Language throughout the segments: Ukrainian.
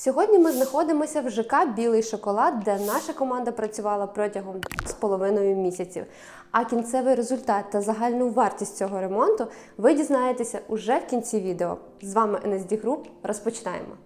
Сьогодні ми знаходимося в ЖК Білий шоколад, де наша команда працювала протягом з половиною місяців. А кінцевий результат та загальну вартість цього ремонту ви дізнаєтеся уже в кінці відео. З вами NSD Group. Розпочинаємо.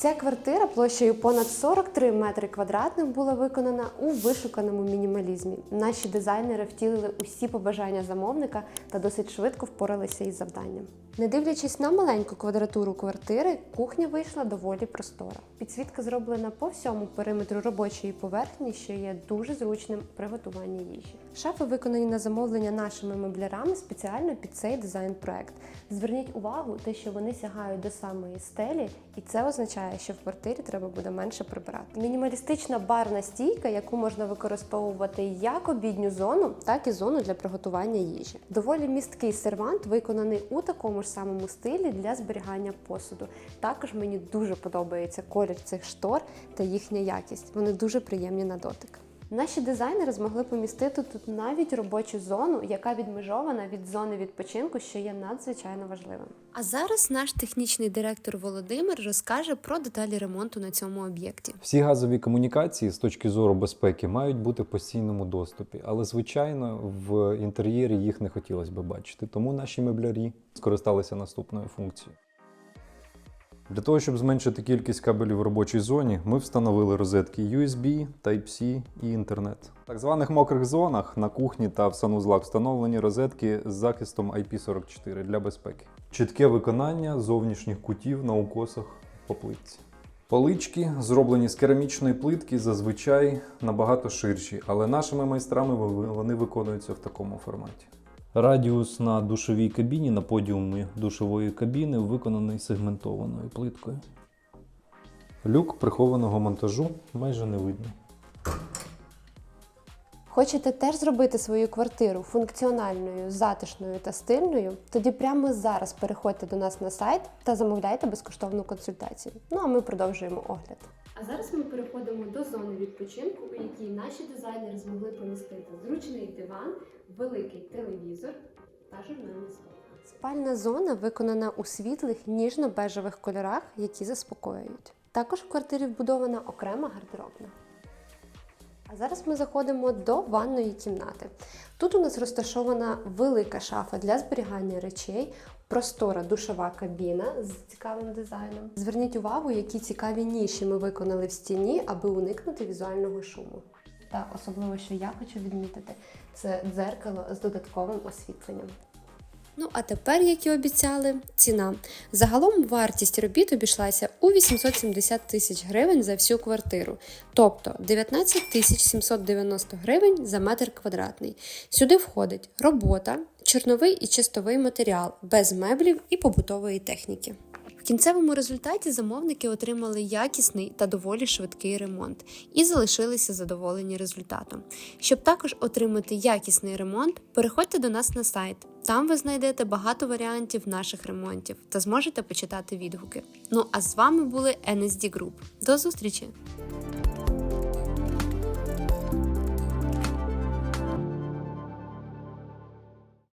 Ця квартира площею понад 43 метри квадратних була виконана у вишуканому мінімалізмі. Наші дизайнери втілили усі побажання замовника та досить швидко впоралися із завданням. Не дивлячись на маленьку квадратуру квартири, кухня вийшла доволі простора. Підсвітка зроблена по всьому периметру робочої поверхні, що є дуже зручним при готуванні їжі. Шафи виконані на замовлення нашими меблярами спеціально під цей дизайн-проект. Зверніть увагу, те, що вони сягають до самої стелі, і це означає, що в квартирі треба буде менше прибирати. Мінімалістична барна стійка, яку можна використовувати як обідню зону, так і зону для приготування їжі. Доволі місткий сервант виконаний у такому ж самому стилі для зберігання посуду. Також мені дуже подобається колір цих штор та їхня якість. Вони дуже приємні на дотик. Наші дизайнери змогли помістити тут навіть робочу зону, яка відмежована від зони відпочинку, що є надзвичайно важливим. А зараз наш технічний директор Володимир розкаже про деталі ремонту на цьому об'єкті. Всі газові комунікації з точки зору безпеки мають бути в постійному доступі, але звичайно в інтер'єрі їх не хотілося б бачити. Тому наші меблярі скористалися наступною функцією. Для того, щоб зменшити кількість кабелів в робочій зоні, ми встановили розетки USB, Type-C і інтернет. В так званих мокрих зонах на кухні та в санузлах встановлені розетки з захистом IP44 для безпеки. Чітке виконання зовнішніх кутів на укосах по плитці. Полички, зроблені з керамічної плитки, зазвичай набагато ширші, але нашими майстрами вони виконуються в такому форматі. Радіус на душовій кабіні на подіумі душової кабіни виконаний сегментованою плиткою. Люк прихованого монтажу майже не видно. Хочете теж зробити свою квартиру функціональною, затишною та стильною? Тоді прямо зараз переходьте до нас на сайт та замовляйте безкоштовну консультацію. Ну а ми продовжуємо огляд. А зараз ми переходимо до зони відпочинку, у якій наші дизайнери змогли помістити зручний диван, великий телевізор та журнальний стол. Спальна зона виконана у світлих ніжно-бежевих кольорах, які заспокоюють. Також в квартирі вбудована окрема гардеробна. А зараз ми заходимо до ванної кімнати. Тут у нас розташована велика шафа для зберігання речей, простора душова кабіна з цікавим дизайном. Зверніть увагу, які цікаві ніші ми виконали в стіні, аби уникнути візуального шуму. Та особливо, що я хочу відмітити, це дзеркало з додатковим освітленням. Ну а тепер, як і обіцяли, ціна. Загалом вартість робіт обійшлася у 870 тисяч гривень за всю квартиру, тобто 19 тисяч 790 гривень за метр квадратний. Сюди входить робота, чорновий і чистовий матеріал без меблів і побутової техніки. Кінцевому результаті замовники отримали якісний та доволі швидкий ремонт і залишилися задоволені результатом. Щоб також отримати якісний ремонт, переходьте до нас на сайт. Там ви знайдете багато варіантів наших ремонтів та зможете почитати відгуки. Ну а з вами були NSD Group. До зустрічі!